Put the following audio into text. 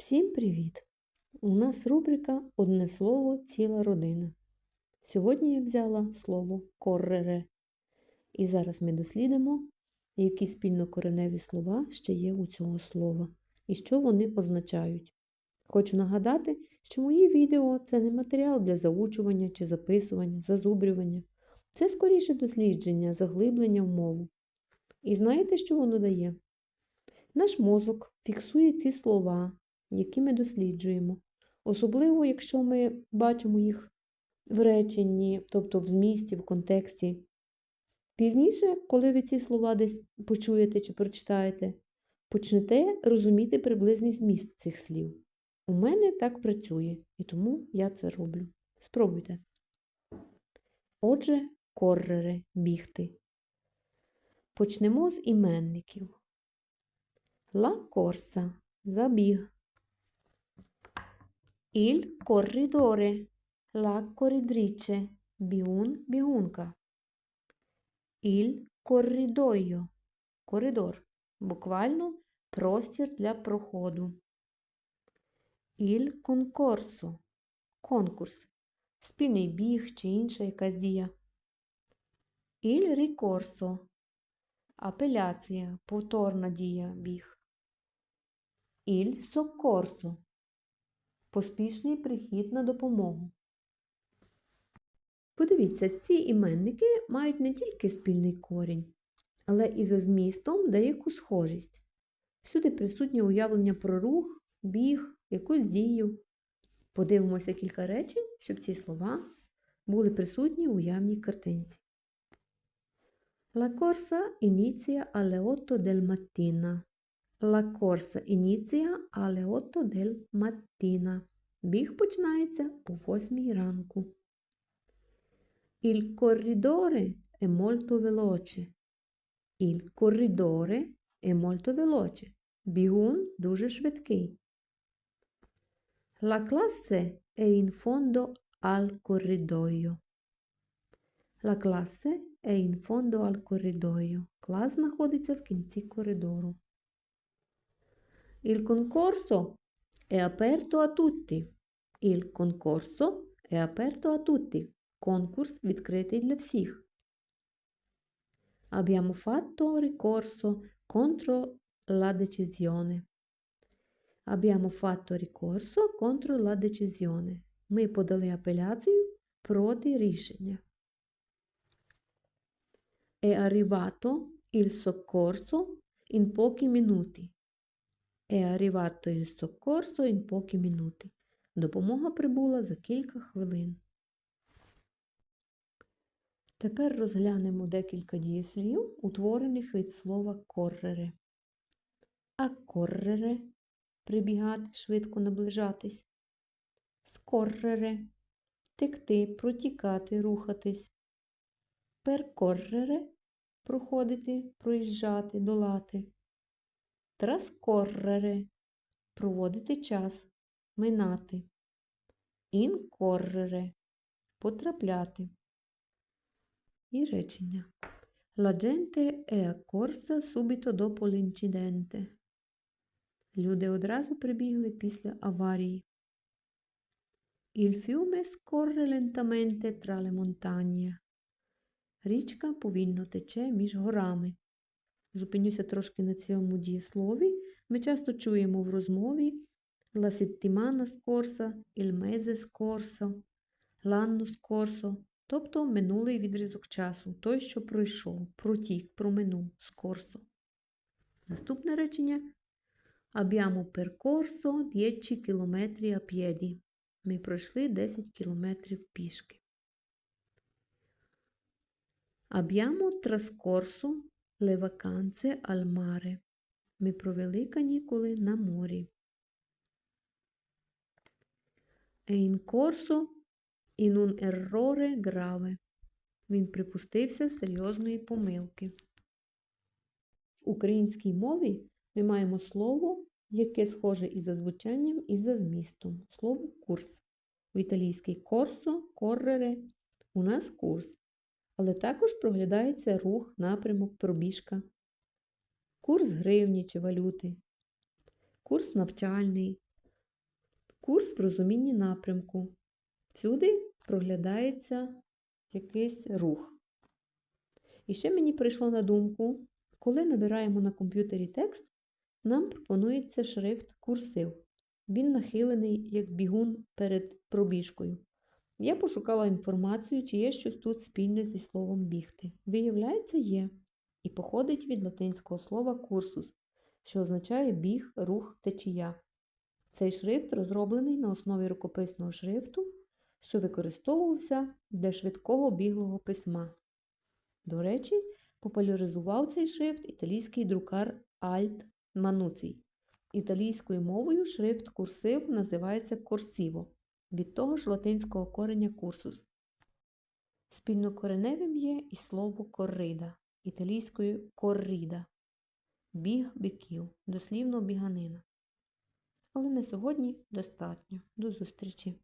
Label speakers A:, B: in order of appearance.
A: Всім привіт! У нас рубрика Одне слово ціла родина. Сьогодні я взяла слово коррере. І зараз ми дослідимо, які спільнокореневі слова ще є у цього слова і що вони означають. Хочу нагадати, що мої відео це не матеріал для заучування чи записування, зазубрювання. Це скоріше дослідження, заглиблення в мову. І знаєте, що воно дає? Наш мозок фіксує ці слова, які ми досліджуємо. Особливо, якщо ми бачимо їх в реченні, тобто в змісті, в контексті. Пізніше, коли ви ці слова десь почуєте чи прочитаєте, почнете розуміти приблизний зміст цих слів. У мене так працює, і тому я це роблю. Спробуйте. Отже, коррере бігти. Почнемо з іменників. La corsa забіг. Il corridore la corridrice бігун бігунка. Il corridoio коридор. Буквально простір для проходу. Il concorso конкурс. Спільний біг чи інша якась дія. Il ricorso апеляція, повторна дія біг. Il soccorso поспішний прихід на допомогу. Подивіться, ці іменники мають не тільки спільний корінь, але і за змістом деяку схожість. Всюди присутнє уявлення про рух, біг, якусь дію. Подивимося кілька речень, щоб ці слова були присутні у уявній картинці. La corsa inizia alle 8 del mattina. La corsa inizia alle 8 del mattina. Біг починається о 8 ранку. Il corridore è molto veloce. Il corridore è molto veloce. Бігун дуже швидкий. La classe è in fondo al corridoio. La classe è in fondo al corridoio. Клас знаходиться в кінці коридору. Il concorso è aperto a tutti. Il concorso è aperto a tutti. Конкурс відкритий для всіх. Abbiamo fatto ricorso contro la decisione. Abbiamo fatto ricorso contro la decisione. Ми подали апеляцію проти рішення. È arrivato il soccorso in pochi minuti. È arrivato il soccorso in pochi minuti. Допомога прибула за кілька хвилин. Тепер розглянемо декілька дієслів, утворених від слова коррере. А коррере прибігати, швидко наближатись. Скоррере текти, протікати, рухатись. Перкоррере проходити, проїжджати, долати. Траскоррере проводити час, минати. Інкоррере потрапляти. І речення. La gente è accorsa subito dopo l'incidente. Люди одразу прибігли після аварії. Il fiume scorre lentamente tra le montagne. Річка повільно тече між горами. Зупинюся трошки на цьому дієслові. Ми часто чуємо в розмові la settimana scorsa, il mese scorso, тобто минулий відрізок часу, той, що пройшов, протік, проминув, скорсо. Наступне речення Abbiamo percorso 10 km a piedi. Ми пройшли 10 кілометрів пішки. Abbiamo trascorso al mare. Ми провели канікули на морі. In corso in un errore. Він припустився серйозної помилки. В українській мові ми маємо слово, яке схоже і за звучанням, і за змістом. Слово курс. В італійській корсо, коррере у нас курс. Але також проглядається рух, напрямок, пробіжка. Курс гривні чи валюти. Курс навчальний. Курс в розумінні напрямку. Всюди проглядається якийсь рух. І ще мені прийшло на думку, коли набираємо на комп'ютері текст, нам пропонується шрифт курсив. Він нахилений як бігун перед пробіжкою. Я пошукала інформацію, чи є щось тут спільне зі словом бігти. Виявляється, є. І походить від латинського слова курсус, що означає біг, рух, течія. Цей шрифт розроблений на основі рукописного шрифту, що використовувався для швидкого біглого письма. До речі, популяризував цей шрифт італійський друкар Альт Мануцій. Італійською мовою шрифт курсив називається корсіво, від того ж латинського кореня курсус. Спільнокореневим є і слово коррида, італійською коррида, біг биків, дослівно біганина. Але на сьогодні достатньо. До зустрічі!